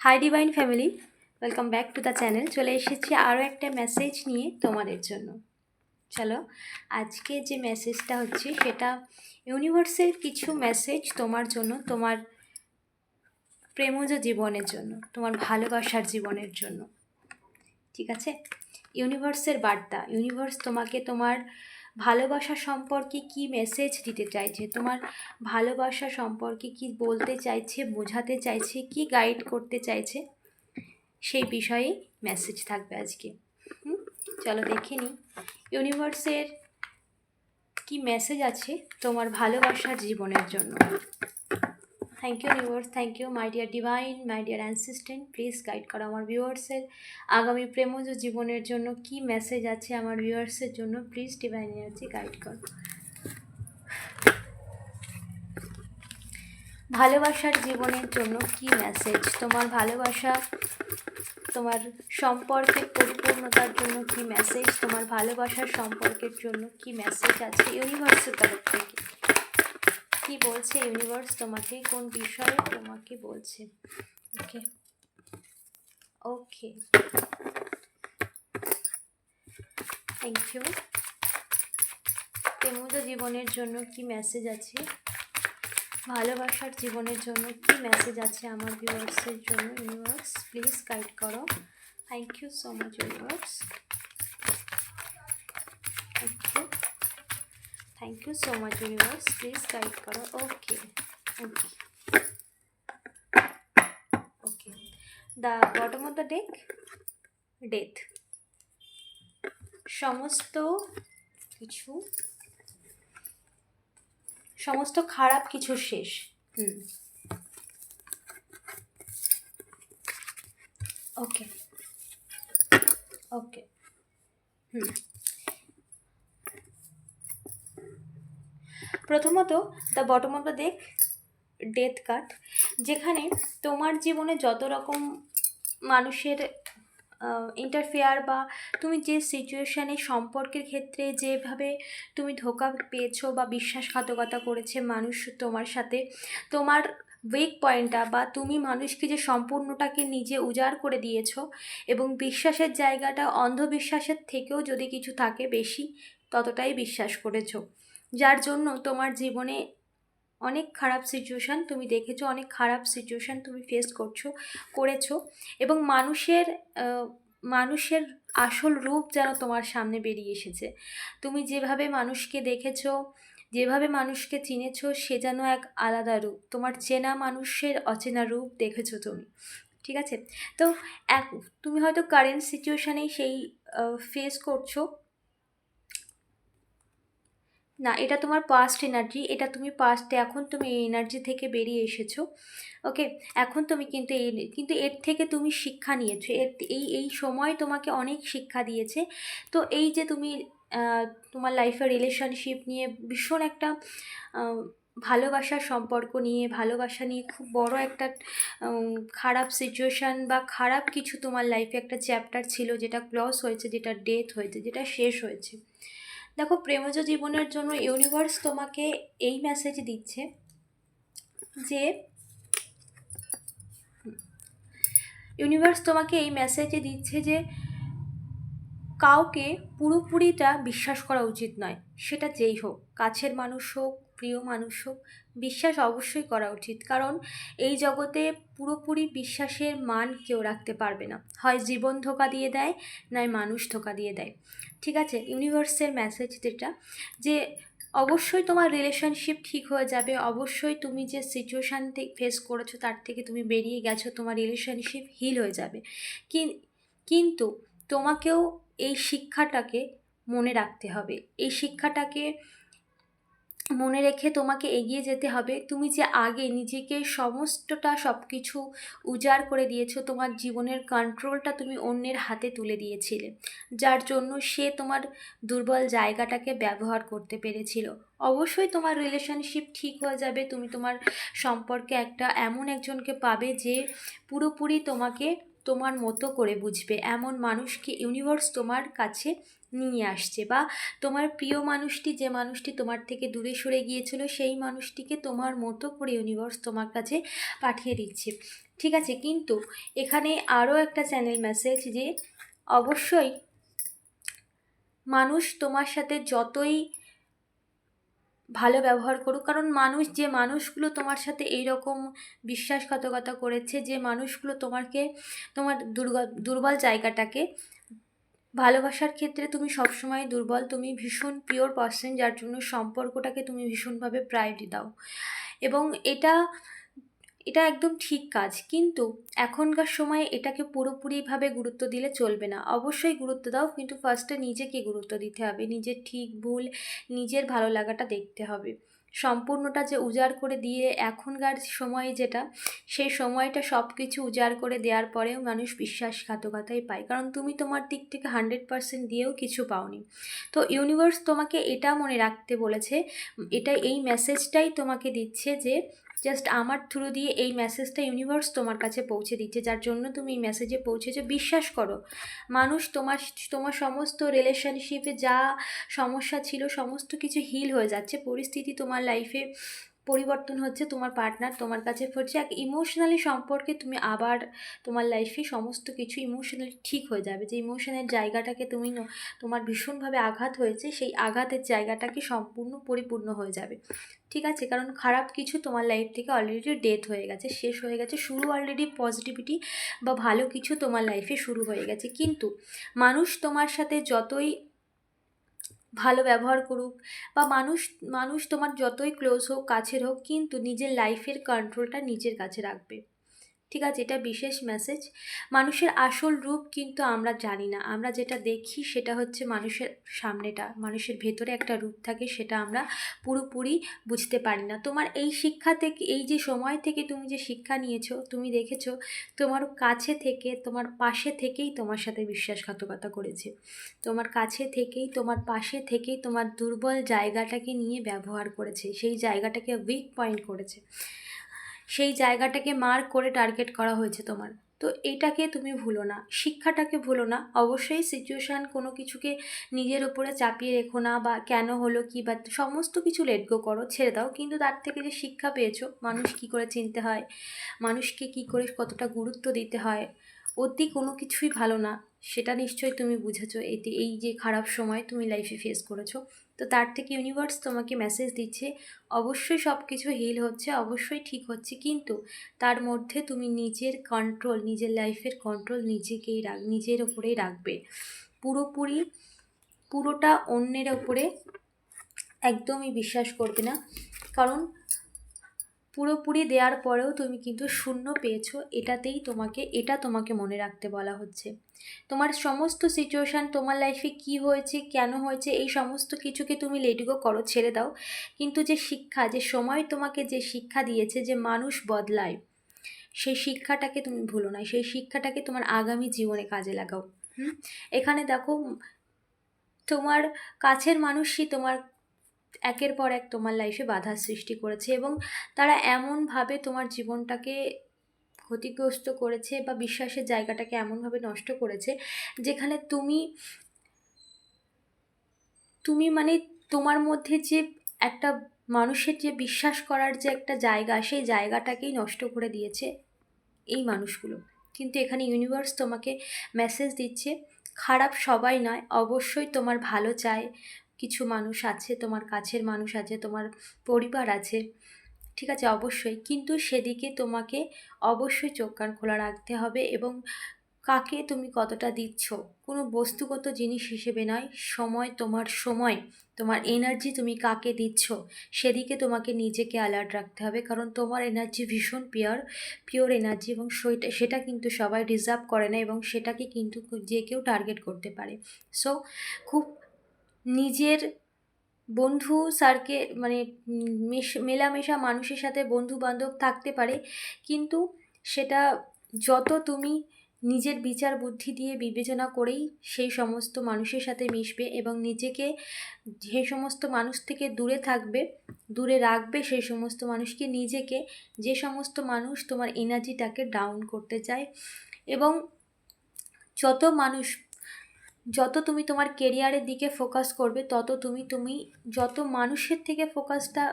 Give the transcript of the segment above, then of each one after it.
Hi divine family welcome back to the channel চলে এসেছি আরও একটা মেসেজ নিয়ে তোমাদের জন্য। চলো, আজকে যে মেসেজটা হচ্ছে সেটা ইউনিভার্সের কিছু মেসেজ তোমার জন্য, তোমার প্রেমজ জীবনের জন্য, তোমার ভালোবাসার জীবনের জন্য। ঠিক আছে? ইউনিভার্সের বার্তা ইউনিভার্স তোমাকে তোমার ভালোবাসা সম্পর্কে কি মেসেজ দিতে চাইছে? তোমার ভালোবাসা সম্পর্কে কি বলতে চাইছে, বোঝাতে চাইছে, কি গাইড করতে চাইছে? সেই বিষয়ে মেসেজ থাকবে আজকে। চলো দেখে নিই। ইউনিভার্সের কি মেসেজ আছে তোমার ভালোবাসার জীবনের জন্য? Thank you universe thank you my dear divine my dear assistant please guide করো আমার ভিউয়ার্সের আগামী প্রেমজ জীবনের জন্য কি মেসেজ আছে আমার ভিউয়ার্সের জন্য? প্লিজ ডিভাইন এনার্জি গাইড করো। ভালোবাসার জীবনের জন্য কি মেসেজ তোমার ভালোবাসা, তোমার সম্পর্কের পরিপূর্ণতার জন্য কি মেসেজ তোমার ভালোবাসার সম্পর্কের জন্য কি মেসেজ আছে? ইউনিভার্সের তরফ থেকে। কি বলছে ইউনিভার্স তোমাকে কোন বিষয়ে তোমাকে বলছে? ওকে ওকে থ্যাংক ইউ প্রেমজ জীবনের জন্য কি মেসেজ আছে? ভালোবাসার জীবনের জন্য কি মেসেজ আছে আমার ভিউয়ার্সের জন্য? ইউনিভার্স প্লিজ গাইড করো। Thank you so much universe thank you thank you so much universe please guide করো okay okay okay the bottom of the deck death সমস্ত কিছু সমস্ত খারাপ কিছু শেষ হুম ওকে ওকে হুম প্রথমত the bottom of the deck death cut যেখানে তোমার জীবনে যত রকম মানুষের ইন্টারফেয়ার বা তুমি যে সিচুয়েশানে সম্পর্কের ক্ষেত্রে যেভাবে তুমি ধোকা পেয়েছ বা বিশ্বাসঘাতকতা করেছে মানুষ তোমার সাথে, তোমার উইক পয়েন্টটা বা তুমি মানুষকে যে সম্পূর্ণটাকে নিজে উজাড় করে দিয়েছ এবং বিশ্বাসের জায়গাটা, অন্ধবিশ্বাসের থেকেও যদি কিছু থাকে বেশি, ততটাই বিশ্বাস করেছ। যার জন্য তোমার জীবনে অনেক খারাপ সিচুয়েশান তুমি দেখেছ, অনেক খারাপ সিচুয়েশান তুমি ফেস করছ, করেছ এবং মানুষের মানুষের আসল রূপ যেন তোমার সামনে বেরিয়ে এসেছে। তুমি যেভাবে মানুষকে দেখেছ, যেভাবে মানুষকে চিনেছো, সে যেন এক আলাদা রূপ। তোমার চেনা মানুষের অচেনা রূপ দেখেছ তুমি, ঠিক আছে? তো এক, তুমি হয়তো কারেন্ট সিচুয়েশানেই সেই ফেস করছ না, এটা তোমার পাস্ট এনার্জি এটা তুমি পাস্টে এখন তুমি এই এনার্জি থেকে বেরিয়ে এসেছ ওকে এখন তুমি কিন্তু এই, কিন্তু এর থেকে তুমি শিক্ষা নিয়েছো, এর এই এই সময় তোমাকে অনেক শিক্ষা দিয়েছে, তো এই যে তুমি তোমার লাইফের রিলেশনশিপ নিয়ে ভীষণ একটা ভালোবাসার সম্পর্ক নিয়ে, ভালোবাসা নিয়ে খুব বড় একটা খারাপ সিচুয়েশান বা খারাপ কিছু তোমার লাইফে একটা চ্যাপ্টার ছিল যেটা ক্লস হয়েছে, যেটা ডেথ হয়েছে, যেটা শেষ হয়েছে। দেখো, প্রেমজ জীবনের জন্য ইউনিভার্স তোমাকে এই মেসেজ দিচ্ছে যে ইউনিভার্স তোমাকে এই মেসেজে দিচ্ছে যে, কাউকে পুরোপুরিটা বিশ্বাস করা উচিত নয়। সেটা যেই হোক, কাছের মানুষ হোক প্রিয় মানুষ হোক বিশ্বাস অবশ্যই করা উচিত। কারণ এই জগতে পুরোপুরি বিশ্বাসের মান কেউ রাখতে পারবে না। হয় জীবন ধোকা দিয়ে দেয়, নয় মানুষ ধোকা দিয়ে দেয়। ঠিক আছে? ইউনিভার্সের মেসেজ যেটা, যে অবশ্যই তোমার রিলেশনশিপ ঠিক হয়ে যাবে, অবশ্যই তুমি যে সিচুয়েশান ফেস করেছ তার থেকে তুমি বেরিয়ে গেছো, তোমার রিলেশনশিপ হিল হয়ে যাবে। কিন- কিন্তু তোমাকেও এই শিক্ষাটাকে মনে রাখতে হবে। এই শিক্ষাটাকে মনে রেখে তোমাকে এগিয়ে যেতে হবে। তুমি যে আগে নিজেকে সমস্তটা সব কিছু উজাড় করে দিয়েছ, তোমার জীবনের কন্ট্রোলটা তুমি অন্যের হাতে তুলে দিয়েছিলে। যার জন্য সে তোমার দুর্বল জায়গাটাকে ব্যবহার করতে পেরেছিল। অবশ্যই তোমার রিলেশনশিপ ঠিক হয়ে যাবে। তুমি তোমার সম্পর্কে একটা এমন একজনকে পাবে যে পুরোপুরি তোমাকে তোমার মতো করে বুঝবে। এমন মানুষকে ইউনিভার্স তোমার কাছে নিয়ে আসছে বা তোমার প্রিয় মানুষটি যে মানুষটি তোমার থেকে দূরে সরে গিয়েছিল, সেই মানুষটিকে তোমার মতো করে ইউনিভার্স তোমার কাছে পাঠিয়ে দিচ্ছে। ঠিক আছে, কিন্তু এখানে আরও একটা চ্যানেল মেসেজ যে অবশ্যই মানুষ তোমার সাথে যতই ভালো ব্যবহার করুক, কারণ মানুষ যে মানুষগুলো তোমার সাথে এই রকম বিশ্বাসঘাতকতা করেছে, যে মানুষগুলো তোমাকে তোমার দুর্বল দুর্বল জায়গাটাকে ভালোবাসার ক্ষেত্রে তুমি সবসময় দুর্বল, তুমি ভীষণ পিওর পার্সন যার জন্য সম্পর্কটাকে তুমি ভীষণভাবে প্রায়োরিটি দাও। এবং এটা এটা একদম ঠিক কাজ, কিন্তু এখনকার সময়ে এটাকে পুরোপুরিভাবে গুরুত্ব দিলে চলবে না। অবশ্যই গুরুত্ব দাও, কিন্তু ফার্স্টে নিজেকে গুরুত্ব দিতে হবে, নিজের ঠিক ভুল, নিজের ভালো লাগাটা দেখতে হবে। সম্পূর্ণটা যে উজাড় করে দিয়ে এখনকার সময়ে যেটা, সেই সময়টা সব কিছু উজাড় করে দেওয়ার পরেও মানুষ বিশ্বাসঘাতকতাই পায়। কারণ তুমি তোমার দিক থেকে হান্ড্রেড পারসেন্ট দিয়েও কিছু পাওনি। তো ইউনিভার্স তোমাকে এটা মনে রাখতে বলেছে, এটা এই মেসেজটাই তোমাকে দিচ্ছে যে জাস্ট আমার থ্রু দিয়ে এই মেসেজটা ইউনিভার্স তোমার কাছে পৌঁছে দিচ্ছে, যার জন্য তুমি এই মেসেজে পৌঁছেছো। বিশ্বাস করো, মানুষ তোমার তোমার সমস্ত রিলেশনশিপে যা সমস্যা ছিল, সমস্ত কিছু হিল হয়ে যাচ্ছে। পরিস্থিতি তোমার লাইফে পরিবর্তন হচ্ছে তোমার পার্টনার তোমার কাছে ফিরছে। এক ইমোশনালি সম্পর্কে তুমি আবার তোমার লাইফে সমস্ত কিছু ইমোশনালি ঠিক হয়ে যাবে। যে ইমোশনের জায়গাটাকে তুমি তোমার ভীষণভাবে আঘাত হয়েছে, সেই আঘাতের জায়গাটাকে সম্পূর্ণ পরিপূর্ণ হয়ে যাবে। ঠিক আছে? কারণ খারাপ কিছু তোমার লাইফ থেকে অলরেডি ডেথ হয়ে গেছে, শেষ হয়ে গেছে, শুরু অলরেডি পজিটিভিটি বা ভালো কিছু তোমার লাইফে শুরু হয়ে গেছে। কিন্তু মানুষ তোমার সাথে যতই ভালো ব্যবহার করুক বা মানুষ মানুষ তোমার যতই ক্লোজ হোক, কাছের হোক, কিন্তু নিজের লাইফের কন্ট্রোলটা নিজের কাছে রাখবে। ঠিক আছে, এটা বিশেষ মেসেজ মানুষের আসল রূপ কিন্তু আমরা জানি না। আমরা যেটা দেখি সেটা হচ্ছে মানুষের সামনেটা, মানুষের ভেতরে একটা রূপ থাকে সেটা আমরা পুরোপুরি বুঝতে পারি না। তোমার এই শিক্ষা থেকে এই যে সময় থেকে তুমি যে শিক্ষা নিয়েছো, তুমি দেখেছ, তোমার কাছে থেকে, তোমার পাশে থেকেই তোমার সাথে বিশ্বাসঘাতকতা করেছে। তোমার কাছে থেকেই, তোমার পাশে থেকেই তোমার দুর্বল জায়গাটাকে নিয়ে ব্যবহার করেছে। সেই জায়গাটাকে উইক পয়েন্ট করেছে। সেই জায়গাটাকে মার্ক করে টার্গেট করা হয়েছে তোমার। তো এটাকে তুমি ভুলো না। শিক্ষাটাকে ভুলো না। অবশ্যই সিচুয়েশান কোনো কিছুকে নিজের উপরে চাপিয়ে রেখো না বা কেন হলো, কি বা সমস্ত কিছু লেট গো করো, ছেড়ে দাও। কিন্তু তার থেকে যে শিক্ষা পেয়েছ, মানুষ কি করে চিনতে হয়? মানুষকে কি করে কতটা গুরুত্ব দিতে হয়? অতি কোনো কিছুই ভালো না। সেটা নিশ্চয়ই তুমি বুঝেছ। এতে এই যে খারাপ সময় তুমি লাইফে ফেস করেছ তো তার থেকে ইউনিভার্স তোমাকে মেসেজ দিচ্ছে, অবশ্যই সব কিছু হিল হচ্ছে, অবশ্যই ঠিক হচ্ছে, কিন্তু তার মধ্যে তুমি নিজের কন্ট্রোল নিজের লাইফের কন্ট্রোল নিজেকেই রাখ, নিজের ওপরেই রাখবে। পুরোপুরি, পুরোটা অন্যের ওপরে একদমই বিশ্বাস করবে না। কারণ পুরোপুরি দেওয়ার পরেও তুমি কিন্তু শূন্য পেয়েছ, এটাতেই তোমাকে, এটা তোমাকে মনে রাখতে বলা হচ্ছে। তোমার সমস্ত সিচুয়েশান তোমার লাইফে কি হয়েছে, কেন হয়েছে, এই সমস্ত কিছুকে তুমি লেডিগো করো, ছেড়ে দাও। কিন্তু যে শিক্ষা, যে সময় তোমাকে যে শিক্ষা দিয়েছে যে মানুষ বদলায়, সেই শিক্ষাটাকে তুমি ভুলো না, সেই শিক্ষাটাকে তোমার আগামী জীবনে কাজে লাগাও। এখানে দেখো, তোমার কাছের মানুষই তোমার একের পর এক তোমার লাইফে বাধার সৃষ্টি করেছে এবং তারা এমনভাবে তোমার জীবনটাকে ক্ষতিগ্রস্ত করেছে বা বিশ্বাসের জায়গাটাকে এমনভাবে নষ্ট করেছে যেখানে তুমি তুমি মানে তোমার মধ্যে যে একটা মানুষের যে বিশ্বাস করার যে একটা জায়গা, সেই জায়গাটাকেই নষ্ট করে দিয়েছে এই মানুষগুলো। কিন্তু এখানে ইউনিভার্স তোমাকে মেসেজ দিচ্ছে, খারাপ সবাই নয়, অবশ্যই তোমার ভালো চায় কিছু মানুষ আছে, তোমার কাছের মানুষ আছে, তোমার পরিবার আছে, ঠিক আছে, অবশ্যই। কিন্তু সেদিকে তোমাকে অবশ্যই চোখ কান খোলা রাখতে হবে এবং কাকে তুমি কতটা দিচ্ছ, কোনো বস্তুগত জিনিস হিসেবে নয়, সময় তোমার সময়, তোমার এনার্জি তুমি কাকে দিচ্ছ, সেদিকে তোমাকে নিজেকে অ্যালার্ট রাখতে হবে। কারণ তোমার এনার্জি ভীষণ পিওর পিওর এনার্জি এবং সেটা সেটা কিন্তু সবাই রিজার্ভ করে না এবং সেটাকে কিন্তু যে কেউ টার্গেট করতে পারে। সো খুব নিজের বন্ধু সার্কে মানে মেলামেশা মানুষের সাথে বন্ধু বান্ধব থাকতে পারে, কিন্তু সেটা যত তুমি নিজের বিচার বুদ্ধি দিয়ে বিবেচনা করেই সেই সমস্ত মানুষের সাথে মিশবে এবং নিজেকে যে সমস্ত মানুষ থেকে দূরে থাকবে, দূরে রাখবে সেই সমস্ত মানুষকে নিজেকে, যে সমস্ত মানুষ তোমার এনার্জিটাকে ডাউন করতে চায় এবং যত মানুষ যত তুমি তোমার কেরিয়ারের দিকে ফোকাস করবে তত তুমি তুমি যত মানুষের থেকে ফোকাসটা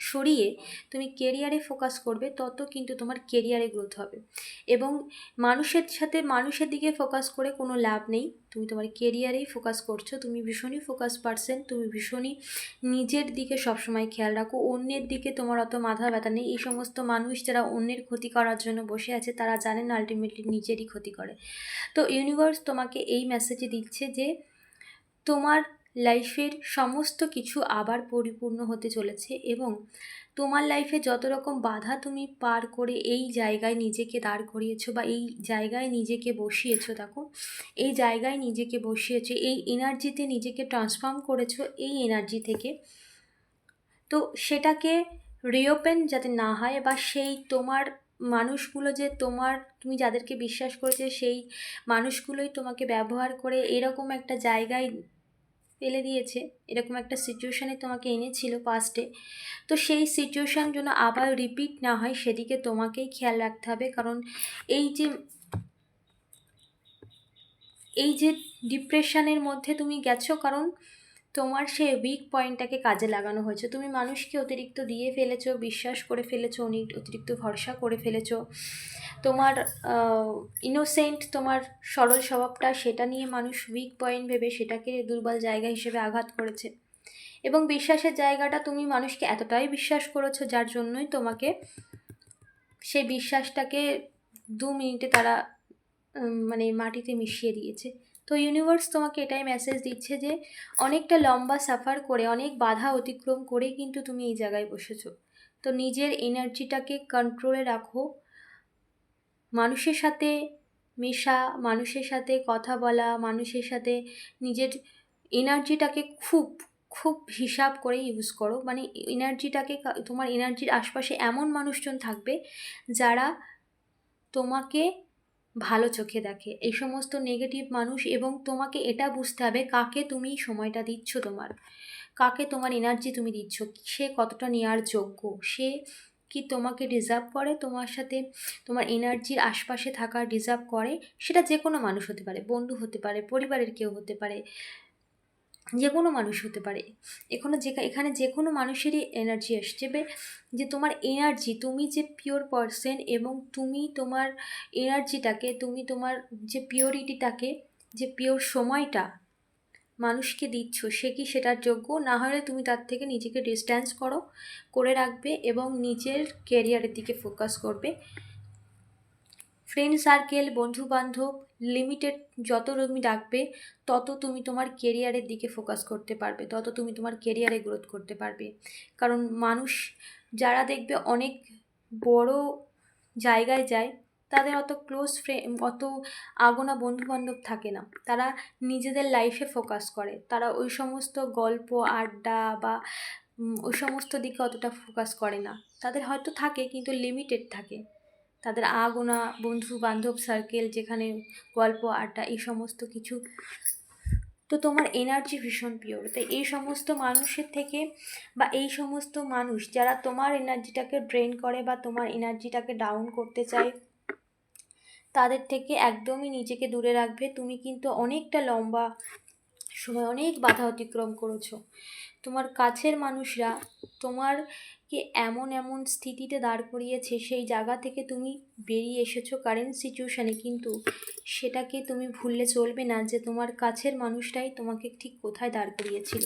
সরিয়ে তুমি কেরিয়ারে ফোকাস করবে, তত কিন্তু তোমার কেরিয়ারে গ্রোথ হবে। এবং মানুষের সাথে মানুষের দিকে ফোকাস করে কোনো লাভ নেই। তুমি তোমার কেরিয়ারেই ফোকাস করছ, তুমি ভীষণই ফোকাস পারসন তুমি ভীষণই নিজের দিকে সবসময় খেয়াল রাখো। অন্যের দিকে তোমার অত মাথা ব্যথা নেই। এই সমস্ত মানুষ যারা অন্যের ক্ষতি করার জন্য বসে আছে, তারা জানেন আলটিমেটলি নিজেরই ক্ষতি করে। তো ইউনিভার্স তোমাকে এই মেসেজে দিচ্ছে যে তোমার লাইফের সমস্ত কিছু আবার পরিপূর্ণ হতে চলেছে এবং তোমার লাইফে যত রকম বাধা তুমি পার করে এই জায়গায় নিজেকে দাঁড় করিয়েছো বা এই জায়গায় নিজেকে বসিয়েছো, দেখো, এই জায়গায় নিজেকে বসিয়েছো, এই এনার্জিতে নিজেকে ট্রান্সফর্ম করেছ, এই এনার্জি থেকে। তো সেটাকে রিওপেন যাতে না হয় বা সেই তোমার মানুষগুলো যে তোমার, তুমি যাদেরকে বিশ্বাস করেছে, সেই মানুষগুলোই তোমাকে ব্যবহার করে এরকম একটা জায়গায় ফেলে দিয়েছে। এরকম একটা সিচুয়েশানে তোমাকে এনেছিল পাস্টে তো সেই সিচুয়েশান যেন আবার রিপিট না হয়, সেদিকে তোমাকেই খেয়াল রাখতে হবে। কারণ এই যে এই যে ডিপ্রেশনের মধ্যে তুমি গেছো, কারণ তোমার সেই উইক পয়েন্টটাকে কাজে লাগানো হয়েছে। তুমি মানুষকে অতিরিক্ত দিয়ে ফেলেছো, বিশ্বাস করে ফেলেছো অনেক অতিরিক্ত ভরসা করে ফেলেছো। তোমার ইনোসেন্ট তোমার সরল স্বভাবটা সেটা নিয়ে মানুষ উইক পয়েন্ট ভেবে সেটাকে দুর্বল জায়গা হিসেবে আঘাত করেছে। এবং বিশ্বাসের জায়গাটা তুমি মানুষকে এতটাই বিশ্বাস করেছ যার জন্যই তোমাকে সেই বিশ্বাসটাকে দু মিনিটে তারা মানে মাটিতে মিশিয়ে দিয়েছে। তো ইউনিভার্স তোমাকে এটাই মেসেজ দিচ্ছে যে, অনেকটা লম্বা সাফার করে, অনেক বাধা অতিক্রম করে কিন্তু তুমি এই জায়গায় বসেছো। তো নিজের এনার্জিটাকে কন্ট্রোলে রাখো। মানুষের সাথে মেশা, মানুষের সাথে কথা বলা, মানুষের সাথে নিজের এনার্জিটাকে খুব খুব হিসাব করে ইউজ করো। মানে এনার্জিটাকে তোমার এনার্জির আশপাশে এমন মানুষজন থাকবে যারা তোমাকে ভালো চোখে দেখে। এই সমস্ত নেগেটিভ মানুষ এবং তোমাকে এটা বুঝতে হবে কাকে তুমি সময়টা দিচ্ছ তোমার। কাকে তোমার এনার্জি তুমি দিচ্ছ? সে কতটা নেওয়ার যোগ্য? সে কি তোমাকে ডিজার্ভ করে? তোমার সাথে তোমার এনার্জির আশপাশে থাকা ডিজার্ভ করে? সেটা যে কোনো মানুষ হতে পারে, বন্ধু হতে পারে, পরিবারের কেউ হতে পারে। যে কোনো মানুষ হতে পারে। এখনও যে এখানে যে কোনো মানুষেরই এনার্জি আসছে। যে তোমার এনার্জি তুমি যে পিওর পারসন এবং তুমি তোমার এনার্জিটাকে তুমি তোমার যে পিওরিটিটাকে যে পিওর সময়টা মানুষকে দিচ্ছ, সে কি সেটার যোগ্য? না হলে তুমি তার থেকে নিজেকে ডিস্ট্যান্স করো, করে রাখবে এবং নিজের কেরিয়ারের দিকে ফোকাস করবে। ফ্রেন্ড সার্কেল বন্ধুবান্ধব লিমিটেড যত তুমি ডাকবে, তত তুমি তোমার কেরিয়ারের দিকে ফোকাস করতে পারবে, তত তুমি তোমার কেরিয়ারে গ্রোথ করতে পারবে। কারণ মানুষ যারা দেখবে অনেক বড় জায়গায় যায়, তাদের অত ক্লোজ ফ্রে অত আগোনা বন্ধুবান্ধব থাকে না। তারা নিজেদের লাইফে ফোকাস করে। তারা ওই সমস্ত গল্প, আড্ডা বা ওই সমস্ত দিকে অতটা ফোকাস করে না। তাদের হয়তো থাকে, কিন্তু লিমিটেড থাকে। তাদের আগোনা, বন্ধু বান্ধব সার্কেল যেখানে গল্প, আড্ডা এই সমস্ত কিছু। তো তোমার এনার্জি ভীষণ পিওর তাই এই সমস্ত মানুষের থেকে বা এই সমস্ত মানুষ যারা তোমার এনার্জিটাকে ড্রেন করে বা তোমার এনার্জিটাকে ডাউন করতে চায়, তাদের থেকে একদমই নিজেকে দূরে রাখবে। তুমি কিন্তু অনেকটা লম্বা সময় অনেক বাধা অতিক্রম করেছ। তোমার কাছের মানুষরা তোমারকে এমন এমন স্থিতিতে দাঁড় করিয়েছে, সেই জায়গা থেকে তুমি বেরিয়ে এসেছ কারেন্ট সিচুয়েশানে কিন্তু সেটাকে তুমি ভুললে চলবে না যে তোমার কাছের মানুষটাই তোমাকে ঠিক কোথায় দাঁড় করিয়েছিল।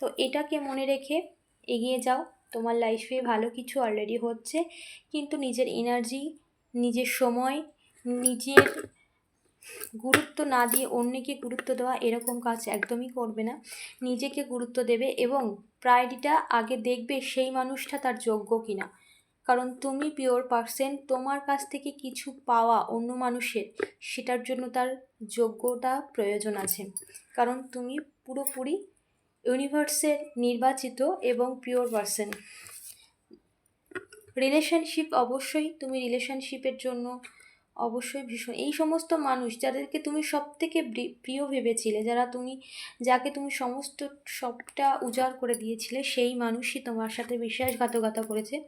তো এটাকে মনে রেখে এগিয়ে যাও। তোমার লাইফে ভালো কিছু অলরেডি হচ্ছে, কিন্তু নিজের এনার্জি নিজের সময়, নিজের গুরুত্ব না দিয়ে অন্যকে গুরুত্ব দেওয়া এরকম কাজ একদমই করবে না। নিজেকে গুরুত্ব দেবে এবং প্রায়োরিটিটা আগে দেখবে সেই মানুষটা তার যোগ্য কিনা। কারণ তুমি পিওর পার্সেন তোমার কাছ থেকে কিছু পাওয়া অন্য মানুষের, সেটার জন্য তার যোগ্যতা প্রয়োজন আছে। কারণ তুমি পুরোপুরি ইউনিভার্সের নির্বাচিত এবং পিওর পার্সেন রিলেশনশিপ অবশ্যই তুমি রিলেশনশিপের জন্য অবশ্যই ভীষণ। এই সমস্ত মানুষ যাদেরকে তুমি সব থেকে প্রিয় ভেবেছিলে, যারা তুমি, যাকে তুমি সমস্ত সবটা উজাড় করে দিয়েছিলে, সেই মানুষই তোমার সাথে বিশ্বাসঘাতকতা করেছে।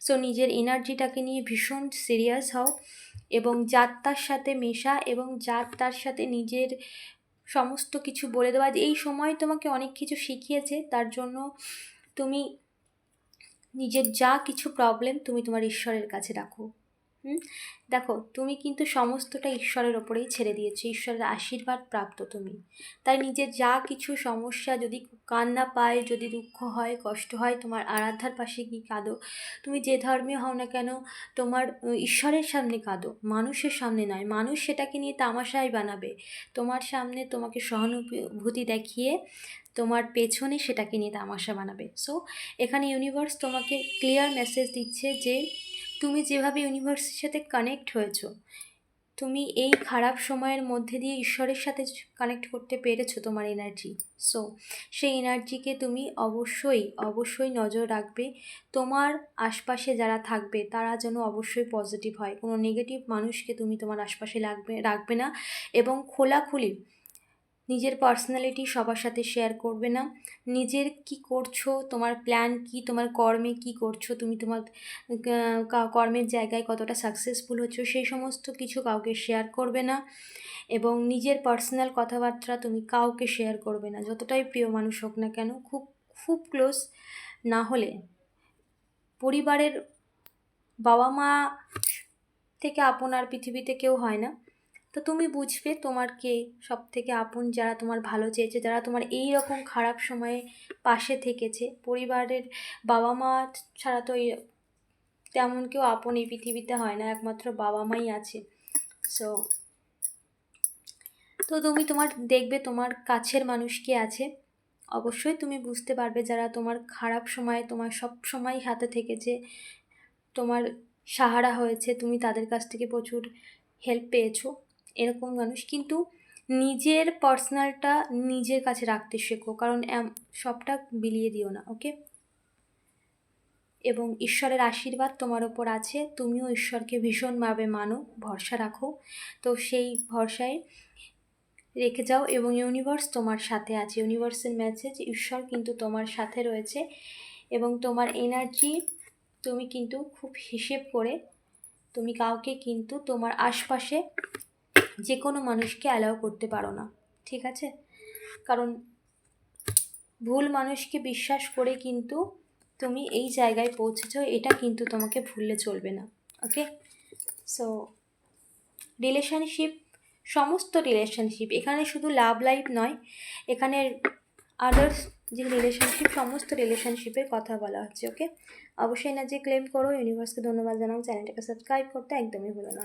সো নিজের এনার্জিটাকে নিয়ে ভীষণ সিরিয়াস হও এবং যার তার সাথে মেশা এবং যার তার সাথে নিজের সমস্ত কিছু বলে দেওয়া। এই সময় তোমাকে অনেক কিছু শিখিয়েছে, তার জন্য তুমি নিজের যা কিছু প্রবলেম তুমি তোমার ঈশ্বরের কাছে রাখো। হুম? দেখো, তুমি কিন্তু সমস্তটা ঈশ্বরের ওপরেই ছেড়ে দিয়েছ, ঈশ্বরের আশীর্বাদ প্রাপ্ত তুমি। তাই নিজের যা কিছু সমস্যা যদি কান্না পায়, যদি দুঃখ হয়, কষ্ট হয়, তোমার আরাধ্যার পাশে গিয়ে কাঁদো। তুমি যে ধর্মীয় হও না কেন, তোমার ঈশ্বরের সামনে কাঁদো, মানুষের সামনে নয়। মানুষ সেটাকে নিয়ে তামাশাই বানাবে। তোমার সামনে তোমাকে সহানুভূতি দেখিয়ে তোমার পেছনে সেটাকে নিয়ে তামাশা বানাবে। সো এখানে ইউনিভার্স তোমাকে ক্লিয়ার মেসেজ দিচ্ছে যে তুমি যেভাবে ইউনিভার্সের সাথে কানেক্ট হয়েছো, তুমি এই খারাপ সময়ের মধ্যে দিয়ে ঈশ্বরের সাথে কানেক্ট করতে পেরেছ তোমার এনার্জি সো সেই এনার্জিকে তুমি অবশ্যই অবশ্যই নজর রাখবে। তোমার আশপাশে যারা থাকবে, তারা যেন অবশ্যই পজিটিভ হয়। কোনো নেগেটিভ মানুষকে তুমি তোমার আশপাশে লাগবে, রাখবে না। এবং খোলাখুলি নিজের পার্সোনালিটি সবার সাথে শেয়ার করবে না। নিজের কি করছ, তোমার প্ল্যান কি, তোমার কর্মে কি করছ, তুমি তোমার কর্মের জায়গায় কতটা সাকসেসফুল হচ্ছো, সেই সমস্ত কিছু কাউকে শেয়ার করবে না। এবং নিজের পার্সোনাল কথাবার্তা তুমি কাউকে শেয়ার করবে না। যতটাই প্রিয় মানুষ হোক না কেন, খুব খুব ক্লোজ না হলে পরিবারের বাবা মা থেকে আপনার পৃথিবীতে কেউ হয় না। তো তুমি বুঝবে তোমার কে সব থেকে আপন, যারা তোমার ভালো চেয়েছে, যারা তোমার এই রকম খারাপ সময়ে পাশে থেকেছে। পরিবারের বাবা মা ছাড়া তো তেমন কেউ আপন এই পৃথিবীতে হয় না, একমাত্র বাবা মাই আছে। সো তো তুমি তোমার, দেখবে তোমার কাছের মানুষ কে আছে। অবশ্যই তুমি বুঝতে পারবে যারা তোমার খারাপ সময়ে, তোমার সব সময় হাতে থেকেছে, তোমার সাহারা হয়েছে, তুমি তাদের কাছ থেকে প্রচুর হেল্প পেয়েছ। এরকম মানুষ। কিন্তু নিজের পার্সোনালটা নিজের কাছে রাখতে শেখো, কারণ সবটা বিলিয়ে দিও না, ওকে? এবং ঈশ্বরের আশীর্বাদ তোমার ওপর আছে, তুমিও ঈশ্বরকে ভীষণভাবে মানো, ভরসা রাখো। তো সেই ভরসায় রেখে যাও এবং ইউনিভার্স তোমার সাথে আছে। ইউনিভার্সের মেসেজ ঈশ্বর কিন্তু তোমার সাথে রয়েছে এবং তোমার এনার্জি তুমি কিন্তু খুব হিসেব করে, তুমি কাউকে কিন্তু তোমার আশপাশে যে কোনো মানুষকে অ্যালাউ করতে পারো না, ঠিক আছে? কারণ ভুল মানুষকে বিশ্বাস করে কিন্তু তুমি এই জায়গায় পৌঁছেছো, এটা কিন্তু তোমাকে ভুললে চলবে না ওকে সো রিলেশনশিপ সমস্ত রিলেশনশিপ এখানে শুধু লাভ লাইফ নয়, এখানে আদার্স যে রিলেশনশিপ সমস্ত রিলেশনশিপের কথা বলা হচ্ছে ওকে অবশ্যই এনার্জি ক্লেম করো ইউনিভার্সকে ধন্যবাদ জানাও চ্যানেলটাকে সাবস্ক্রাইব করতে একদমই ভুলো না।